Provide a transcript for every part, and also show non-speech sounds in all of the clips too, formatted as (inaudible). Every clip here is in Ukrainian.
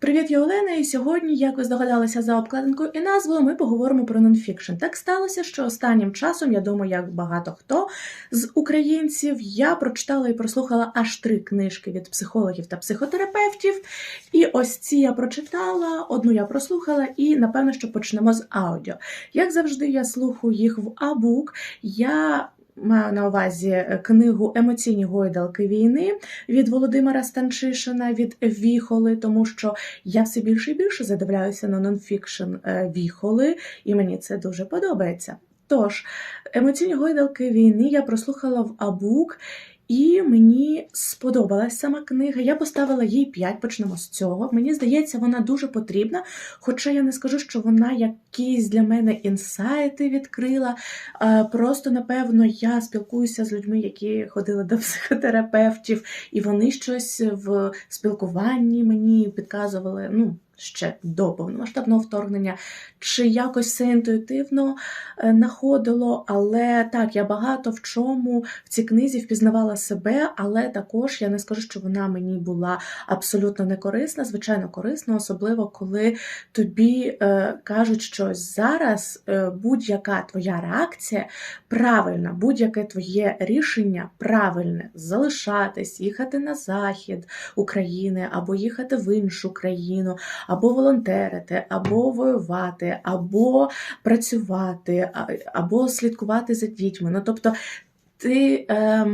Привіт, я Олена, і сьогодні, як ви здогадалися за обкладинкою і назвою, ми поговоримо про нонфікшн. Так сталося, що останнім часом, я думаю, як багато хто з українців, я прочитала і прослухала аж три книжки від психологів та психотерапевтів. І ось ці я прочитала, одну я прослухала, і напевно, що почнемо з аудіо. Як завжди, я слухаю їх в Абук. Я маю на увазі е, книгу Емоційні гойдалки війни від Володимира Станчишина від Віхоли, тому що я все більше і більше задивляюся на нонфікшн е, Віхоли, і мені це дуже подобається. Тож, емоційні гойдалки війни я прослухала в Абук. І мені сподобалась сама книга. Я поставила їй 5, почнемо з цього. Мені здається, вона дуже потрібна. Хоча я не скажу, що вона якісь для мене інсайти відкрила. Просто, напевно, я спілкуюся з людьми, які ходили до психотерапевтів, і вони щось в спілкуванні мені підказували. Ну, ще до повномасштабного вторгнення, чи якось все інтуїтивно е, находило. Але так, я багато в чому в цій книзі впізнавала себе, але також я не скажу, що вона мені була абсолютно не корисна. Звичайно, корисна, особливо коли тобі е, кажуть, що зараз е, будь-яка твоя реакція правильна, будь-яке твоє рішення правильне залишатись, їхати на захід України або їхати в іншу країну або волонтерити, або воювати, або працювати, або слідкувати за дітьми. Ну, тобто, ти е,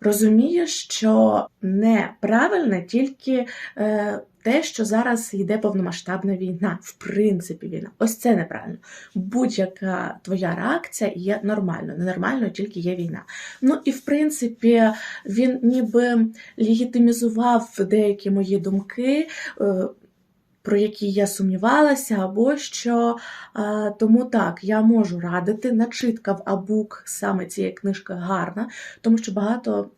розумієш, що неправильне тільки е, те, що зараз йде повномасштабна війна, в принципі, війна. Ось це неправильно. Будь-яка твоя реакція є нормальною. Ненормальною тільки є війна. Ну і в принципі, він ніби легітимізував деякі мої думки. Про які я сумнівалася, або що е, тому так я можу радити. Начитка в Абук саме цієї книжки гарна, тому що багато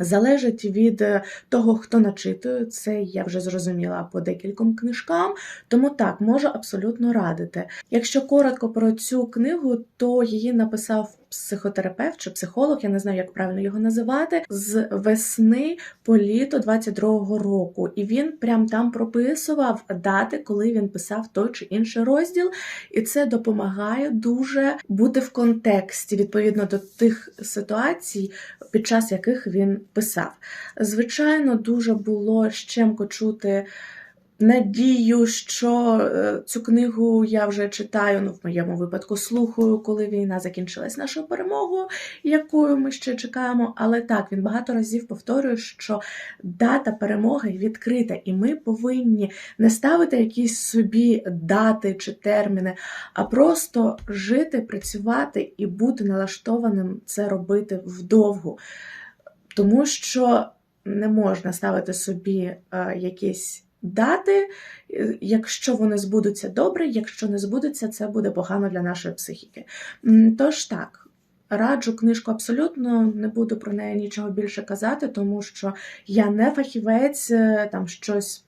залежить від е, того, хто начитує. Це я вже зрозуміла по декільком книжкам. Тому так можу абсолютно радити. Якщо коротко про цю книгу, то її написав психотерапевт чи психолог, я не знаю, як правильно його називати, з весни по літо 22-го року. І він прям там прописував дати, коли він писав той чи інший розділ, і це допомагає дуже бути в контексті відповідно до тих ситуацій, під час яких він писав. Звичайно, дуже було щемко чути. Надію, що е, цю книгу я вже читаю, ну в моєму випадку слухаю, коли війна закінчилась нашою перемогою, якою ми ще чекаємо. Але так він багато разів повторює, що дата перемоги відкрита, і ми повинні не ставити якісь собі дати чи терміни, а просто жити, працювати і бути налаштованим це робити вдовгу. Тому що не можна ставити собі е, якісь дати, е, якщо вони збудуться добре, якщо не збудуться, це буде погано для нашої психіки. Тож так. Раджу книжку абсолютно, не буду про неї нічого більше казати, тому що я не фахівець, е, там щось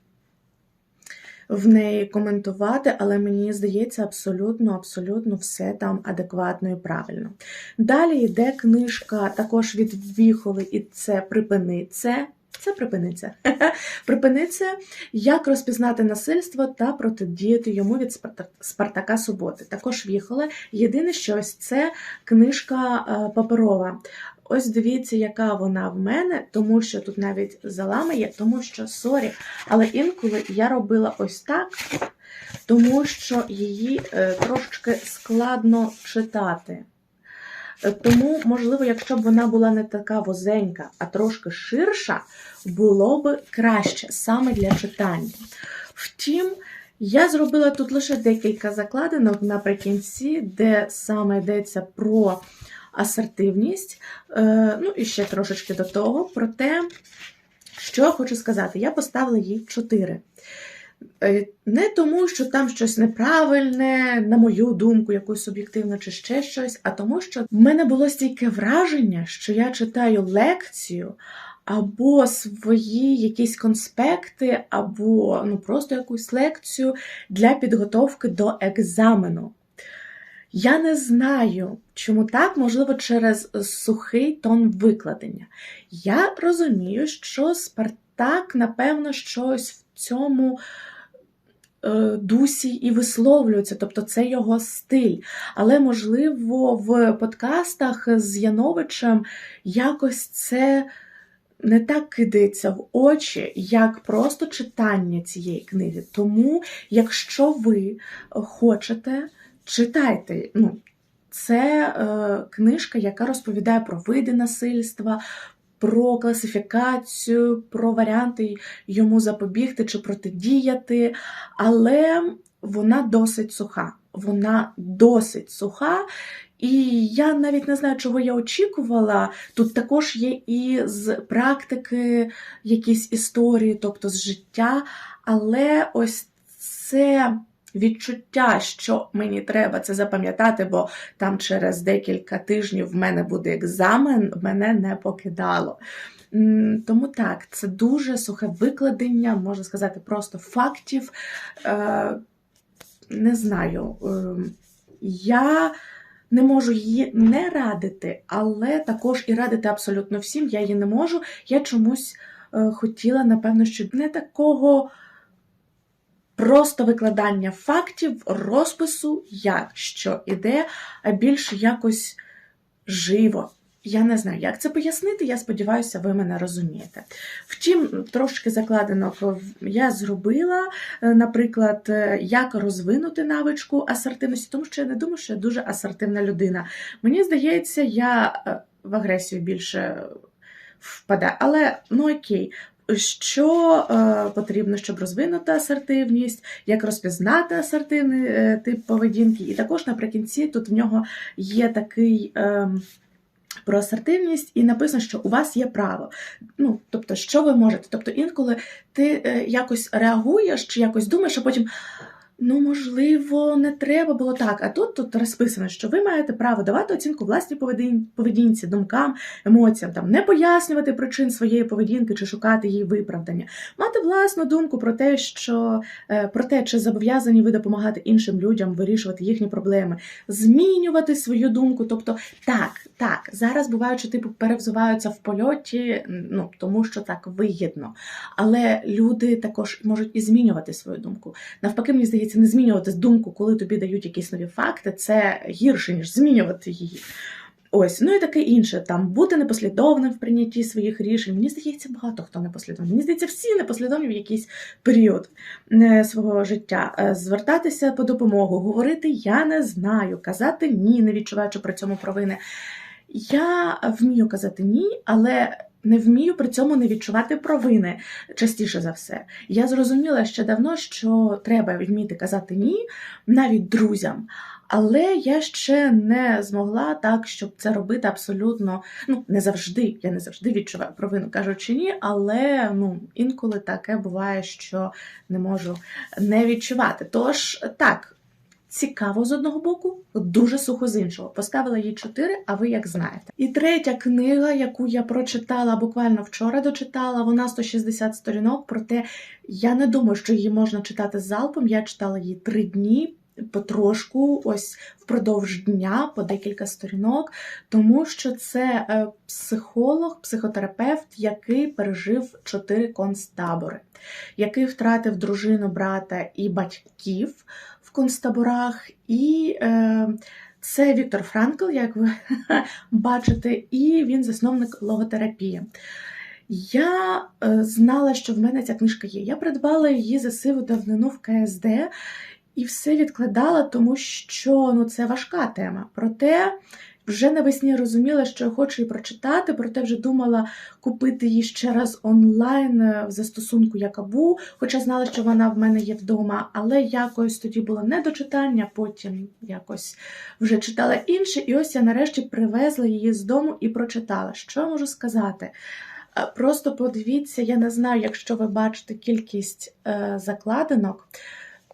в неї коментувати, але мені здається, абсолютно, абсолютно все там адекватно і правильно. Далі йде книжка також від Віхоли, і це Припини це. Це припини це. (laughs) Припини це, як розпізнати насильство та протидіяти йому від Спартака Суботи. Також Віхола. Єдине, що ось це книжка е, паперова. Ось дивіться, яка вона в мене, тому що тут навіть залами є, тому що сорі, але інколи я робила ось так, тому що її е, трошечки складно читати. Е, Тому, можливо, якщо б вона була не така возенька, а трошки ширша, було б краще саме для читання. Втім, я зробила тут лише декілька закладинок наприкінці, де саме йдеться про асертивність. Е, Ну і ще трошечки до того. Про те, що хочу сказати, я поставила їй 4. Е, Не тому, що там щось неправильне, на мою думку, якусь суб'єктивну чи ще щось, а тому, що в мене було стільки враження, що я читаю лекцію або свої якісь конспекти, або ну, просто якусь лекцію для підготовки до екзамену. Я не знаю, чому так, можливо, через сухий тон викладення. Я розумію, що Спартак, напевно, щось в цьому дусі і висловлюється, тобто це його стиль. Але, можливо, в подкастах з Яновичем якось це не так кидається в очі, як просто читання цієї книги. Тому, якщо ви хочете, читайте. Ну, це е, книжка, яка розповідає про види насильства, про класифікацію, про варіанти йому запобігти чи протидіяти, але вона досить суха. Вона досить суха, і я навіть не знаю, чого я очікувала. Тут також є і з практики якісь історії, тобто з життя, але ось це. Відчуття, що мені треба це запам'ятати, бо там через декілька тижнів в мене буде екзамен, мене не покидало. Тому так, це дуже сухе викладення, можна сказати, просто фактів. Е, Не знаю, е, я не можу її не радити, але також і радити абсолютно всім. Я її не можу. Я чомусь е, хотіла, напевно, що не такого просто викладання фактів, розпису, як що іде, а більш якось живо. Я не знаю, як це пояснити. Я сподіваюся, ви мене розумієте. Втім, трошки закладинок я зробила, е, наприклад, е, як розвинути навичку асертивності, тому що я не думаю, що я дуже асертивна людина. Мені здається, я е, в агресію більше впадаю. Але ну окей. Що е, потрібно, щоб розвинути асертивність, як розпізнати асертивний е, тип поведінки, і також наприкінці тут в нього є такий. Е, про асертивність, і написано, що у вас є право. Ну, тобто, що ви можете. Тобто, інколи ти е, якось реагуєш чи якось думаєш, а потім. Ну, можливо, не треба було так. А тут тут розписано, що ви маєте право давати оцінку власній поведінці, думкам, емоціям, там не пояснювати причин своєї поведінки чи шукати її виправдання, мати власну думку про те, що е, про те, чи зобов'язані ви допомагати іншим людям вирішувати їхні проблеми, змінювати свою думку. Тобто, так, так, зараз бувають, що типу перевзуваються в польоті, ну тому що так вигідно. Але люди також можуть і змінювати свою думку. Навпаки, мені здається, не змінювати думку, коли тобі дають якісь нові факти, це гірше, ніж змінювати її. Ось, ну і таке інше, там бути непослідовним в прийнятті своїх рішень. Мені здається, багато хто непослідовний. Мені здається, всі непослідовні в якийсь період е, свого життя. Е, Звертатися по допомогу, говорити я не знаю, казати ні, не відчуваючи при цьому провини. Я вмію казати ні, але не вмію при цьому не відчувати провини частіше за все. Я зрозуміла ще давно, що треба вміти казати ні навіть друзям. Але я ще не змогла так, щоб це робити абсолютно. Ну, не завжди. Я не завжди відчуваю провину, кажучи ні, але ну, інколи таке буває, що не можу не відчувати. Тож так. Цікаво з одного боку, дуже сухо з іншого. Поставила їй 4, а ви як знаєте. І третя книга, яку я прочитала буквально вчора дочитала, вона 160 сторінок. Проте я не думаю, що її можна читати залпом. Я читала її 3 дні. Потрошку, ось впродовж дня по декілька сторінок, тому що це е, психолог, психотерапевт, який пережив чотири концтабори, який втратив дружину, брата і батьків концтаборах. І е, це Віктор Франкл, як ви (laughs) бачите, і він засновник логотерапії. Я е, знала, що в мене ця книжка є. Я придбала її за сиву давнину в КСД і все відкладала, тому що ну, це важка тема. Проте вже навесні розуміла, що я хочу її прочитати, проте вже думала купити її ще раз онлайн е, в застосунку Якабу, хоча знала, що вона в мене є вдома, але якось тоді було недочитання, потім якось вже читала інше, і ось я нарешті привезла її з дому і прочитала. Що я можу сказати? Е, Просто подивіться, я не знаю, якщо ви бачите кількість е, закладинок.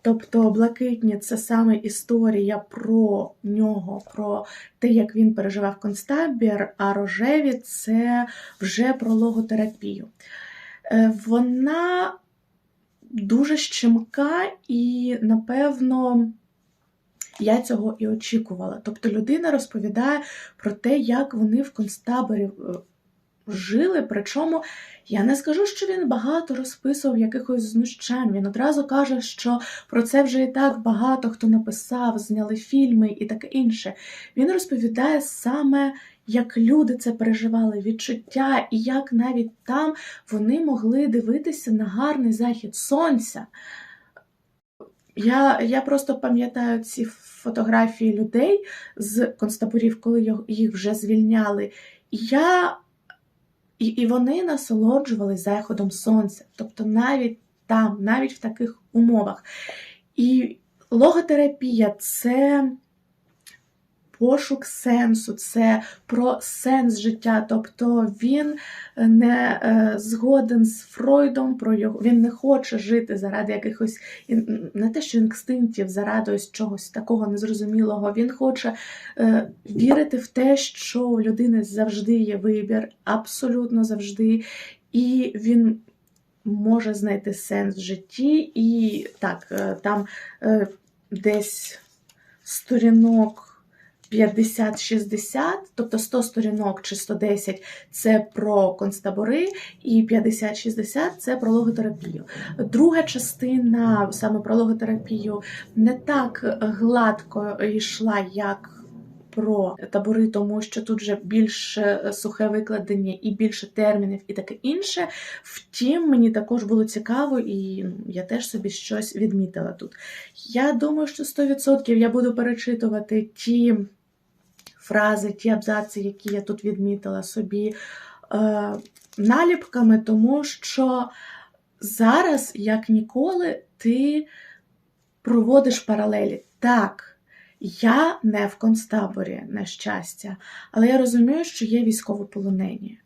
Тобто блакитні це саме історія про нього, про те, як він переживав концтабір, а рожеві це вже про логотерапію. Е, Вона дуже щемка і, напевно, я цього і очікувала. Тобто людина розповідає про те, як вони в концтаборі е, жили. Причому я не скажу, що він багато розписував якихось знущань. Він одразу каже, що про це вже і так багато хто написав, зняли фільми і таке інше. Він розповідає саме. Як люди це переживали, відчуття, і як навіть там вони могли дивитися на гарний захід сонця. Я я просто пам'ятаю ці фотографії людей з концтаборів, коли їх вже звільняли. Я, і, і вони насолоджувалися заходом сонця. Тобто навіть там, навіть в таких умовах. І логотерапія це пошук сенсу, це про сенс життя. Тобто він не е, згоден з Фройдом про його, він не хоче жити заради якихось не те, що інстинктів, заради ось чогось такого незрозумілого. Він хоче е, вірити в те, що у людини завжди є вибір, абсолютно завжди, і він. Може знайти сенс в житті, і так, е, там десь сторінок 50-60, тобто 100 сторінок чи 110 це про концтабори, і 50-60 це про логотерапію. Друга частина саме про логотерапію не так гладко йшла, як. Про табори, тому що тут вже більше сухе викладення і більше термінів, і таке інше. Втім, мені також було цікаво, і ну, я теж собі щось відмітила тут. Я думаю, що 100% я буду перечитувати ті фрази, ті абзаци, які я тут відмітила собі е, наліпками, тому що зараз, як ніколи, ти проводиш паралелі. Так, я не в концтаборі, на щастя, але я розумію, що є військовополонені.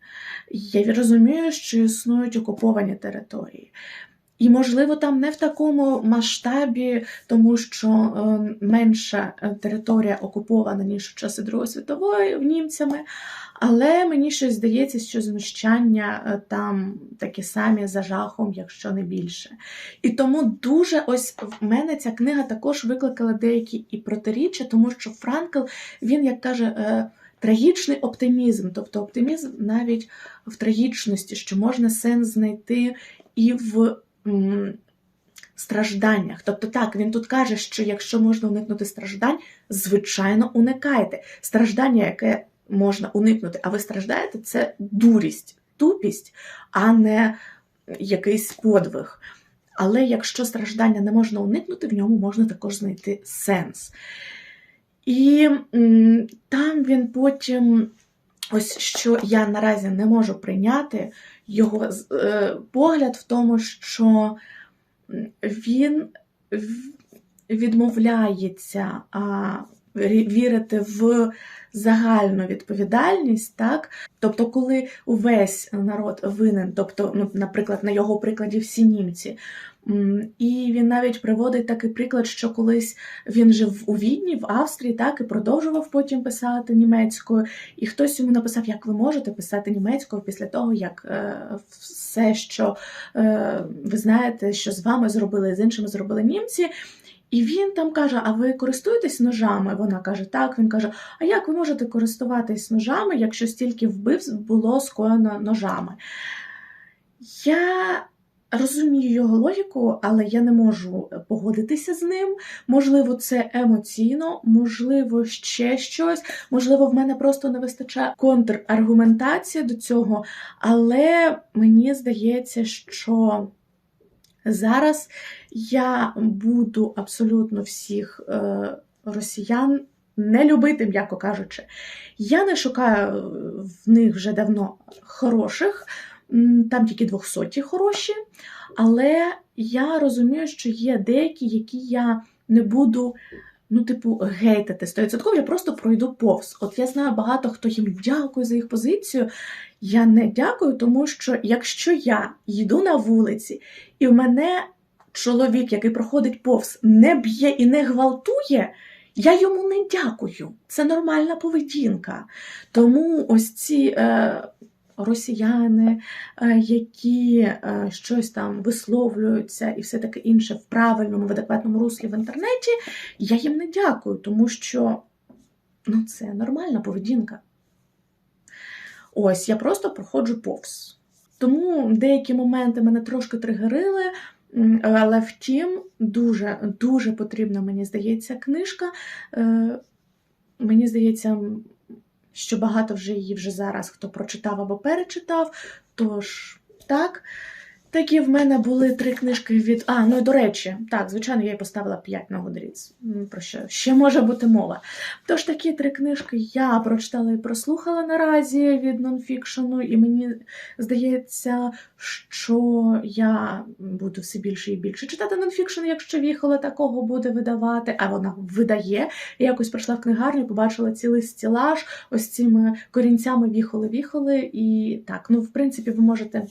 Я розумію, що існують окуповані території. І, можливо, там не в такому масштабі, тому що е, менша е, територія окупована, ніж в часи Другої світової німцями. Але мені щось здається, що знущання е, там такі самі за жахом, якщо не більше. І тому дуже ось в мене ця книга також викликала деякі і протиріччя, тому що Франкл, він, як каже, трагічний оптимізм, тобто оптимізм навіть в трагічності, що можна сенс знайти і в стражданнях. Тобто, так, він тут каже, що якщо можна уникнути страждань, звичайно, уникайте. Страждання, яке можна уникнути, а ви страждаєте, це дурість, тупість, а не якийсь подвиг. Але якщо страждання не можна уникнути, в ньому можна також знайти сенс. І там він потім, ось що я наразі не можу прийняти, його е, погляд в тому, що він відмовляється вірити в загальну відповідальність, так? Тобто, коли увесь народ винен, тобто, ну, наприклад, на його прикладі всі німці. І він навіть приводить такий приклад, що колись він жив у Відні, в Австрії, так і продовжував потім писати німецькою. І хтось йому написав, як ви можете писати німецькою після того, як е, все, що е, ви знаєте, що з вами зробили, з іншими зробили німці. І він там каже: А ви користуєтесь ножами? Вона каже, так. Він каже: А як ви можете користуватись ножами, якщо стільки вбивств було скоєно ножами? Я розумію його логіку, але я не можу погодитися з ним. Можливо, це емоційно, можливо, ще щось. Можливо, в мене просто не вистачає контраргументації до цього, але мені здається, що. Зараз я буду абсолютно всіх е, росіян не любити, м'яко кажучи. Я не шукаю в них вже давно хороших, там тільки двохсоті хороші, але я розумію, що є деякі, які я не буду. Ну, типу, гейтити 100%, я просто пройду повз. От я знаю багато хто їм дякує за їх позицію. Я не дякую, тому що якщо я йду на вулиці, і в мене чоловік, який проходить повз, не б'є і не гвалтує, я йому не дякую. Це нормальна поведінка. Тому ось ці е, росіяни, е, які е, щось там висловлюються і все таке інше в правильному, в адекватному руслі в інтернеті, я їм не дякую, тому що ну, це нормальна поведінка. Ось я просто проходжу повз. Тому деякі моменти мене трошки тригерили. Але втім, дуже дуже потрібна, мені здається, книжка. Е, Мені здається, що багато вже її вже зараз хто прочитав або перечитав. Тож, так. Такі в мене були три книжки від. А, ну і до речі, так, звичайно, я їй поставила 5 на Goodreads. Про що ще може бути мова. Тож такі три книжки я прочитала і прослухала наразі від нонфікшену, і мені здається, що я буду все більше і більше читати нонфікшн, якщо віхола такого буде видавати, а вона видає. Я якось прийшла в книгарню, побачила цілий стілаж ось цими корінцями віхоли-віхоли. І так, ну, в принципі, ви можете.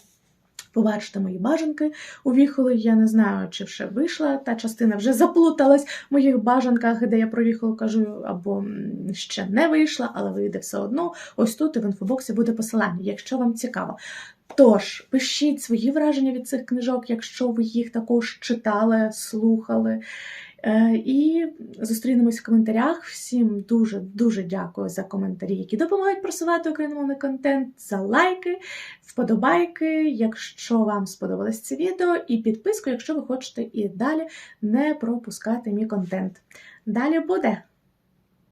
Побачите мої бажанки у віхоли. Я не знаю, чи вже вийшла. Та частина вже заплуталась в моїх бажанках, де я про віхолу кажу, або ще не вийшла, але вийде все одно. Ось тут і в інфобоксі буде посилання, якщо вам цікаво. Тож, пишіть свої враження від цих книжок, якщо ви їх також читали, слухали. Е, І зустрінемось в коментарях. Всім дуже дуже дякую за коментарі, які допомагають просувати україномовний контент, за лайки, вподобайки, якщо вам сподобалось це відео, і підписку, якщо ви хочете і далі не пропускати мій контент. Далі буде!